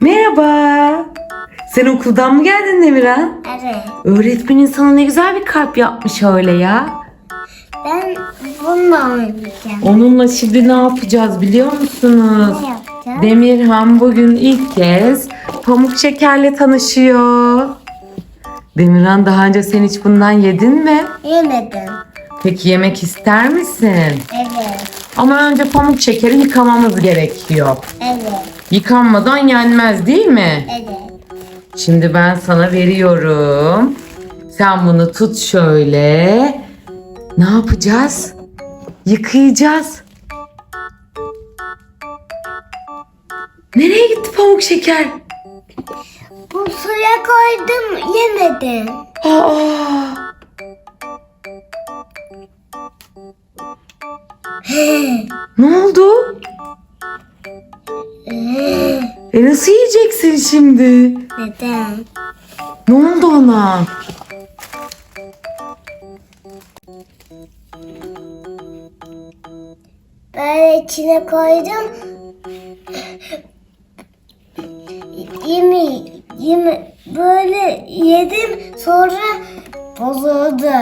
Merhaba. Sen okuldan mı geldin Demirhan? Evet. Öğretmenin sana ne güzel bir kalp yapmış öyle ya. Ben bununla oynayacağım. Onunla şimdi ne yapacağız biliyor musunuz? Ne yapacağım? Demirhan bugün ilk kez pamuk şekerle tanışıyor. Demirhan daha önce sen hiç bundan yedin mi? Yemedim. Peki yemek ister misin? Evet. Ama önce pamuk şekeri yıkamamız gerekiyor. Evet. Yıkanmadan yenmez değil mi? Evet. Şimdi ben sana veriyorum. Sen bunu tut şöyle. Ne yapacağız? Yıkayacağız. Nereye gitti pamuk şeker? Bu suya koydum yemedim. Aa! Ne oldu? E nasıl yiyeceksin şimdi? Neden? Ne oldu ona? Böyle içine koydum. Yemi, yemi, böyle yedim sonra bozuldu.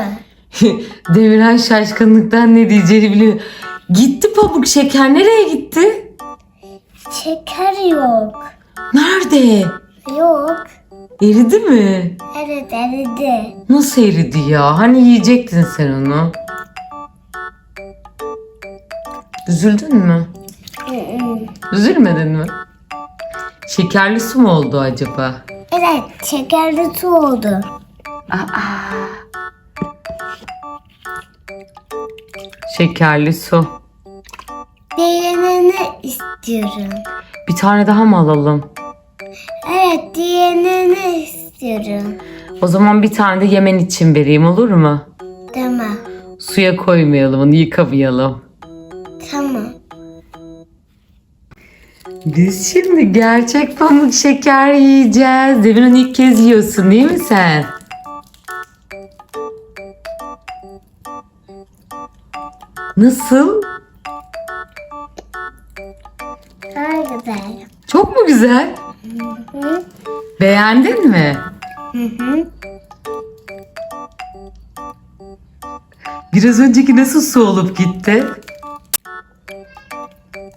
Demirhan şaşkınlıktan ne diyeceğini biliyor. Gitti pamuk şeker. Nereye gitti? Şeker yok. Nerede? Yok. Eridi mi? Evet eridi. Nasıl eridi ya? Hani yiyecektin sen onu. Üzüldün mü? Üzülmedin mi? Şekerli su mu oldu acaba? Evet şekerli su oldu. Aa. Şekerli su. Diğerini istiyorum. Bir tane daha mı alalım? Evet diğerini istiyorum. O zaman bir tane de yemen için vereyim olur mu? Tamam. Suya koymayalım onu yıkamayalım. Tamam. Biz şimdi gerçek pamuk şeker yiyeceğiz. Demirhan ilk kez yiyorsun değil mi sen? Nasıl? Daha güzel. Çok mu güzel? Hı Beğendin mi? hı. hı. Biraz önceki nasıl su olup gitti?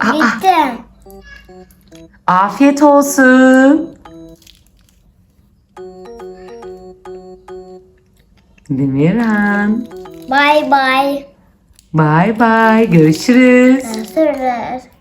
Bitti. afiyet olsun. Demirhan. Bye bye. Bye bye. Görüşürüz. Görüşürüz.